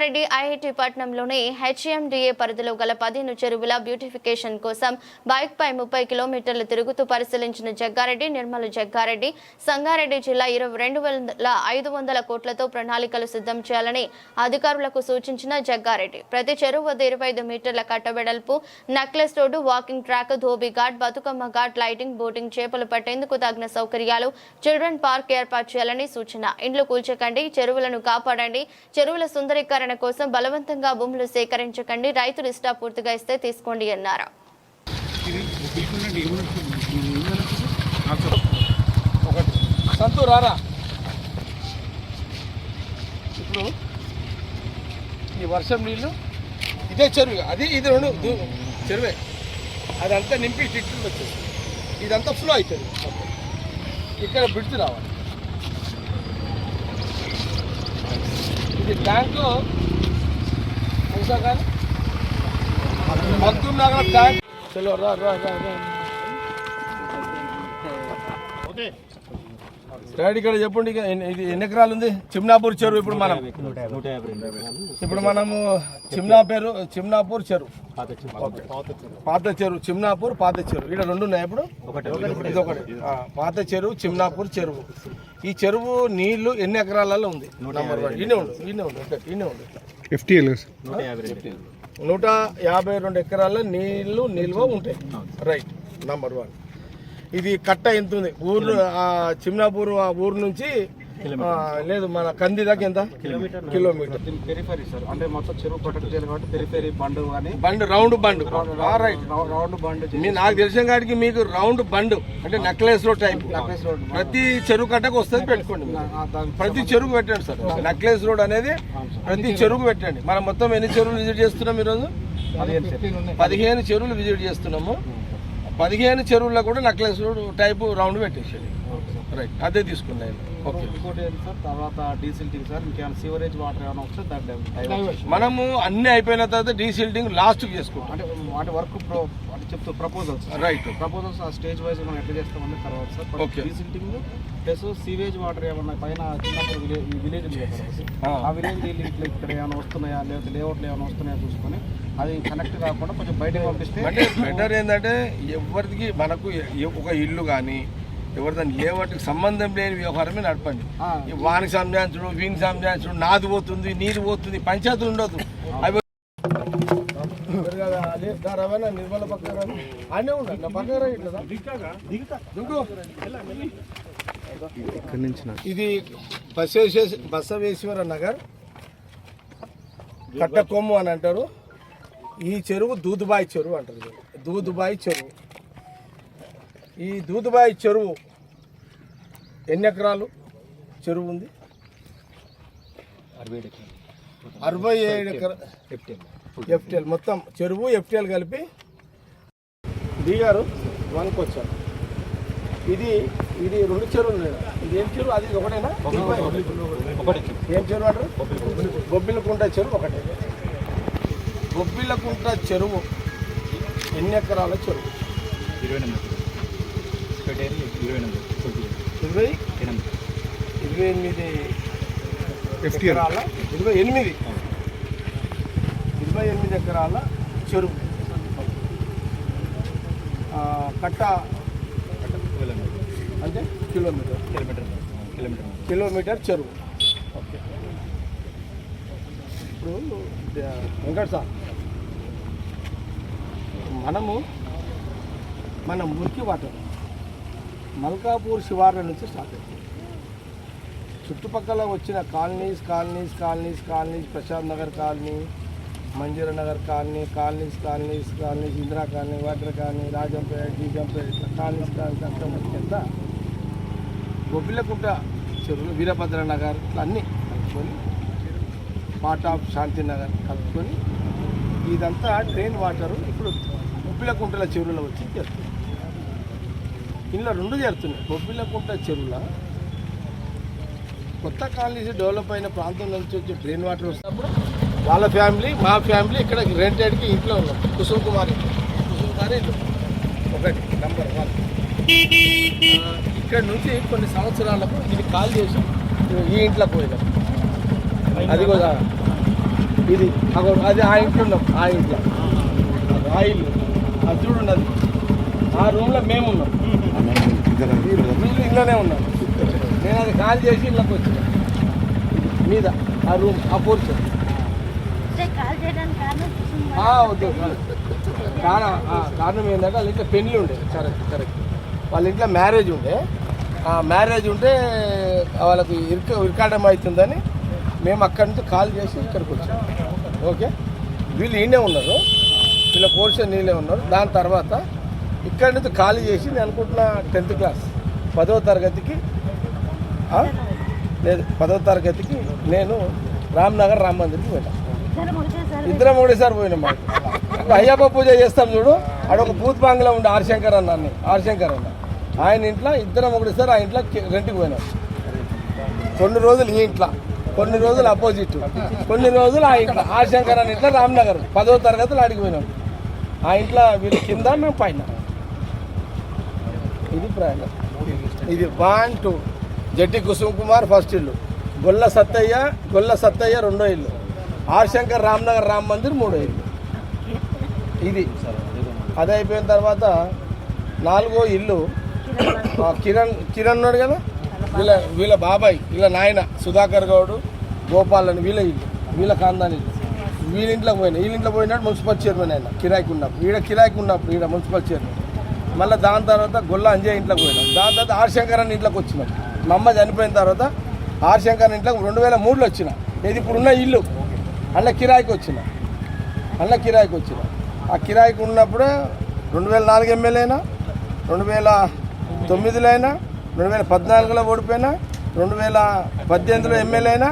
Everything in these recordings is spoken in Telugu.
సంగారెడ్డి ఐఐటి పట్టణంలోని హెచ్ఎండిఏ పరిధిలో గల పదిహేను చెరువుల బ్యూటిఫికేషన్ కోసం బైక్ పై ముప్పై కిలోమీటర్లు తిరుగుతూ పరిశీలించిన జగ్గారెడ్డి నిర్మల జగ్గారెడ్డి సంగారెడ్డి జిల్లా ఇరవై రెండు వేల ఐదు వందల కోట్లతో ప్రణాళికలు సిద్ధం చేయాలని అధికారులకు సూచించిన జగ్గారెడ్డి. ప్రతి చెరువు వద్ద ఇరవై ఐదు మీటర్ల కట్టబెడల్పు necklace road walking track Dhobi Ghat Bathukamma Ghat lighting boating చేపలు పట్టేందుకు తగిన సౌకర్యాలు చిల్డ్రన్ పార్క్ ఏర్పాటు చేయాలని సూచన. ఇండ్లు కూల్చకండి చెరువులను కాపాడండి చెరువుల సుందరీకరణ కోసం బలవంతంగా భూములు సేకరించకండి రైతులు ఇష్టాపూర్తిగా ఇస్తే తీసుకోండి అన్నారు. ఇప్పుడు ఈ వర్షం నీళ్ళు ఇదే చెరువు అది ఇది రెండు చెరువే. అదంతా నింపి ఇట్లు వచ్చేసి ఇదంతా ఫ్లో అవుతుంది. ఇక్కడ బిడ్తు రావాలి. ట్యాంకు తెలుసా కానీ మగ్గుం నగర్ ట్యాంక్ చలో రా రా రా రా డాడీ ఇక్కడ చెప్పండి ఇక ఎన్ని- ఇది ఎన్ని ఎకరాలు ఉంది? చిమ్నాపూర్ చెరువు ఇప్పుడు మనం. ఇప్పుడు మనము చిమ్నా పేరు చిమ్నాపూర్ చెరువు. పాత చెరువు చిమ్నాపూర్ పాత చెరువు. ఇక్కడ రెండు ఉన్నాయి ఇప్పుడు? ఇది ఒకటి. ఆ, పాత చెరువు చిమ్నాపూర్ చెరువు. ఈ చెరువు నీళ్ళు ఎన్ని ఎకరాలలో ఉంది? నంబర్ వన్ ఈయనే ఉండు ఉండు. ఉండు నూట యాభై రెండు. ఎకరాల నీళ్ళు నిల్వ ఉంటాయి. రైట్ నంబర్ వన్ ఇది కట్ట ఎంత ఉంది? ఊరు ఆ చిమ్నాపూర్ ఆ ఊరు నుంచి లేదు మన కంది దాకా ఎంత? కిలోమీటర్. Periphery sir. అంటే మొత్తం చెరువు ప్రొటెక్ట్ చేయాలి కాబట్టి పెరిఫెరీ బండ్ కానీ bund round bund. Right round bund నాకు తెలిసిన కాడికి మీకు రౌండ్ బండ్ అంటే necklace road type necklace road ప్రతి చెరువు కట్టకు వస్తుంది పెట్టుకోండి ప్రతి చెరువుకు పెట్టండి సార్. నెక్లెస్ రోడ్ అనేది ప్రతి చెరువుకు పెట్టండి. మనం మొత్తం ఎన్ని చెరువులు విజిట్ చేస్తున్నాం ఈరోజు? పదిహేను చెరువులు. విజిట్ చేస్తున్నాము. పదిహేను చెరువుల్లో కూడా నెక్లెస్ టైపు రౌండ్ పెట్టేసేది రైట్ అదే తీసుకున్నాను ఓకే ఇంకోటి ఏంటి సార్? తర్వాత డీసిల్టింగ్ సార్ ఇంకేమైనా సీవరేజ్ వాటర్ ఏమైనా వస్తే. మనము అన్ని అయిపోయిన తర్వాత డీసిల్టింగ్ లాస్ట్ చేసుకుంటాం. అంటే అంటే వర్క్ చెప్తూ ప్రపోజల్స్ రైట్ ప్రపోజల్స్ ఆ స్టేజ్ వైజ్ మనం ఎట్లా చేస్తామని తర్వాత sir Okay. Desilting plus sewage water ఏమన్నా పైన చిన్నప్పుడు విలేజ్. ఆ. విలేజ్ నీళ్ళు ఇట్లా ఇక్కడ ఏమైనా వస్తున్నాయా లేకపోతే లేఅవుట్లు ఏమైనా వస్తున్నాయా చూసుకొని అది కనెక్ట్ కాకుండా కొంచెం బయటకు పంపిస్తే అంటే బెటర్ ఏంటంటే ఎవరికి మనకు ఒక ఇల్లు కానీ ఎవరిదాన్ని ఏ వాటికి సంబంధం లేని వ్యవహారమే నడపండి. వానికి సంజాయించడం వీనికి సంజాయించడం నాది పోతుంది నీది పోతుంది పంచాయతీలు ఉండదు. అవి నిర్మల పక్కన అనే ఉండండి నా పక్కన ఇట్లా ఇక్కడి నుంచి ఇది బసవేశ్వర బసవేశ్వర నగర్. కట్టకొమ్ము అని అంటారు. ఈ చెరువు దూదుబాయి చెరువు అంటారు. దూదుబాయి చెరువు. ఈ దూదుబాయి చెరువు ఎన్ని ఎకరాలు చెరువు ఉంది? అరవై ఏడు ఎకరా ఎఫ్టిఎల్ మొత్తం చెరువు ఎఫ్టిఎల్ కలిపి. దిగారు వన్కి వచ్చారు ఇది ఇది రెండు చెరువులు ఉన్నాయి. ఇది ఏం చెరువు? అది ఒకటేనా? ఏం చెరువు అంటారు? బొబ్బిలకుంట చెరువు ఒకటే. బొబ్బిలకుంట చెరువు ఎన్ని ఎకరాల చెరువు? ఇరవై ఎనిమిది. ఇరవై ఎనిమిది. ఇరవై? ఎనిమిది. ఎకరాల? ఇరవై ఎనిమిది. ఇరవై ఎనిమిది ఎకరాల చెరువు. కట్ట అంటే కిలోమీటర్. కిలోమీటర్ కిలోమీటర్ కిలోమీటర్ చెరువు. ఓకే. ఇప్పుడు వెంకట సార్ మనము మన మురికి వాటర్ మల్కాపూర్ శివార్ల నుంచి స్టార్ట్ అవుతుంది చుట్టుపక్కల వచ్చిన colonies colonies colonies colonies Prashant Nagar colony Manjira Nagar colony colonies colonies colonies Indira colony water colony Rajampet Jeejampet ఇట్లా కాలనీస్ కాలనీస్ అంతా కింద గొబ్బిలకుంట చెరువులు వీరభద్ర నగర్ ఇట్లా అన్నీ కలుపుకొని పార్ట్ ఆఫ్ శాంతి నగర్ కలుపుకొని ఇదంతా డ్రైన్ వాటర్ ఇప్పుడు గొబ్బిలకుంటల చెరువులో వచ్చి చేరుతుంది. ఇందులో రెండు చేరుతున్నాయి. గొబ్బిలకుంట చెరువుల కొత్త కాలనీస్ డెవలప్ అయిన ప్రాంతం నుంచి వచ్చే డ్రైన్ వాటర్ వస్తున్నప్పుడు వాళ్ళ ఫ్యామిలీ మా ఫ్యామిలీ ఇక్కడ రెంటెడ్కి ఇంట్లో ఉన్నాం. కుసుమ్ కుమార్. కుసుమ్ కుమార్ ఇల్లు. ఒకటి నంబర్ వన్ ఇక్కడ నుంచి కొన్ని సంవత్సరాలకు ఇది కాల్ చేసి ఈ ఇంట్లో పోయినాం. అది కూడా ఇది అది ఆ ఇంట్లో ఉన్నాం. ఆ ఇంట్లో. ఆ ఇల్లు. అది చూడున్నది ఆ రూమ్లో మేము ఉన్నాం. వీళ్ళు ఇంట్లోనే ఉన్నాం. నేను అది కాల్ చేసి ఇళ్ళకి వచ్చిన. మీద ఆ రూమ్ ఆ పోర్షన్ ఓకే కారణం కారణం ఏంటంటే వాళ్ళ ఇంట్లో పెళ్ళి ఉండే. కరెక్ట్ కరెక్ట్ వాళ్ళ ఇంట్లో మ్యారేజ్ ఉండే. ఆ మ్యారేజ్ ఉంటే వాళ్ళకి ఇరుక ఇరకాడం అవుతుందని మేము అక్కడి నుంచి కాల్ చేసి ఇక్కడికి వచ్చాము ఓకే? వీళ్ళు ఈయనే ఉన్నారు. వీళ్ళ పోర్షన్ నీళ్ళే ఉన్నారు. దాని తర్వాత ఇక్కడి నుంచి ఖాళీ చేసి నేను అనుకుంటున్నా టెన్త్ క్లాస్ పదవ తరగతికి లేదు పదవ తరగతికి నేను రామ్నగర్ రామ్ మందిర్కి వెళ్ళాను ఇద్దరం ఒకటేసారి పోయినాం మాకు. ఇప్పుడు అయ్యప్ప పూజ చేస్తాం చూడు అక్కడ ఒక భూత్ ఉండే ఆర్శంకర్ అన్న అన్ని ఆర్శంకర్ అన్న. ఆయన ఇంట్లో ఇద్దరం ఒకటేసారి ఆ ఇంట్లో రెంట్కి పోయినాం. కొన్ని రోజులు ఈ ఇంట్లో కొన్ని రోజులు అపోజిట్ కొన్ని రోజులు ఆ ఇంట్లో ఆర్శంకర్ అన్న ఇంట్లో రామ్నగర్. పదో తరగతులు ఆడికి పోయినాం. ఆ ఇంట్లో వీళ్ళ కింద మేము పైన. ఇది ప్రయాణం ఇది one two. Jaddi Kusum Kumar first ఇల్లు. గొల్ల సత్తయ్య గొల్ల సత్తయ్య రెండో ఇల్లు. ఆర్శంకర్ రామ్నగర్ రామ్ మందిర్ మూడో ఇల్లు ఇది. అది అయిపోయిన తర్వాత నాలుగో ఇల్లు కిరణ్ కిరణ్ ఉన్నాడు కదా? వీళ్ళ వీళ్ళ బాబాయ్ వీళ్ళ నాయన సుధాకర్ గౌడు గోపాల్ అని వీళ్ళ ఇల్లు వీళ్ళ కాందాని ఇల్లు. వీళ్ళ ఇంట్లోకి పోయినా వీళ్ళ ఇంట్లో పోయినాడు మున్సిపల్ చైర్మన్ ఆయన కిరాయికి ఉన్నప్పుడు. ఈడ కిరాయికి ఉన్నప్పుడు ఈడ మున్సిపల్ చైర్మన్. మళ్ళీ దాని తర్వాత గొల్ల అంజయ్ ఇంట్లోకి పోయినాం. దాని తర్వాత ఆర్శంకర్ అని ఇంట్లోకి వచ్చినాం. మా అమ్మ చనిపోయిన తర్వాత ఆర్శంకర్ ఇంట్లోకి రెండు వేల మూడులో వచ్చిన. ఇది ఇప్పుడున్న ఇల్లు. అందులో కిరాయికి వచ్చిన. అందులో కిరాయికి వచ్చిన. ఆ కిరాయికి ఉన్నప్పుడు రెండు వేల నాలుగు ఎమ్మెల్యేనా రెండు వేల తొమ్మిదిలో అయినా రెండు వేల పద్నాలుగులో ఓడిపోయినా రెండు వేల పద్దెనిమిదిలో ఎమ్మెల్యే అయినా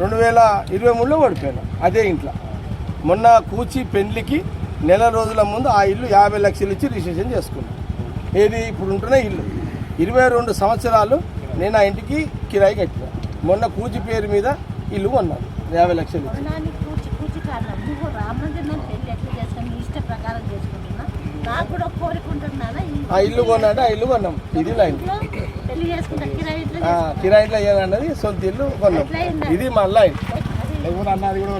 రెండు వేల ఇరవై మూడులో ఓడిపోయినా. అదే ఇంట్లో. మొన్న కూచి పెళ్ళికి నెల రోజుల ముందు ఆ ఇల్లు యాభై లక్షలు ఇచ్చి రిజిస్ట్రేషన్ చేసుకున్నాను ఏది ఇప్పుడు ఉంటున్న ఇల్లు. ఇరవై రెండు సంవత్సరాలు నేను ఆ ఇంటికి కిరాయి కట్టిన. మొన్న కూచి పేరు మీద ఇల్లు కొన్నాను. యాభై లక్షలు ఇచ్చి కొనడానికి కూర్చి కూర్చి కారణం నువ్వు రామమందిర్ నేను పెళ్ళి ఎట్లా చేస్తాను నీ ఇష్ట ప్రకారం చేసుకుంటున్నా నాకు కూడా ఒక కోరిక ఉంటున్నానా ఈ ఆ ఇల్లు కొన్నాడు ఆ ఇల్లు కొన్నాం. ఇది లైన్. ఇంట్లో పెళ్ళి చేసుకుంటా కిరాయి ఇట్లా ఆ, కిరాయిలో అయ్యానన్నది సొంత ఇల్లు కొన్నాం. ఇది మా లైన్.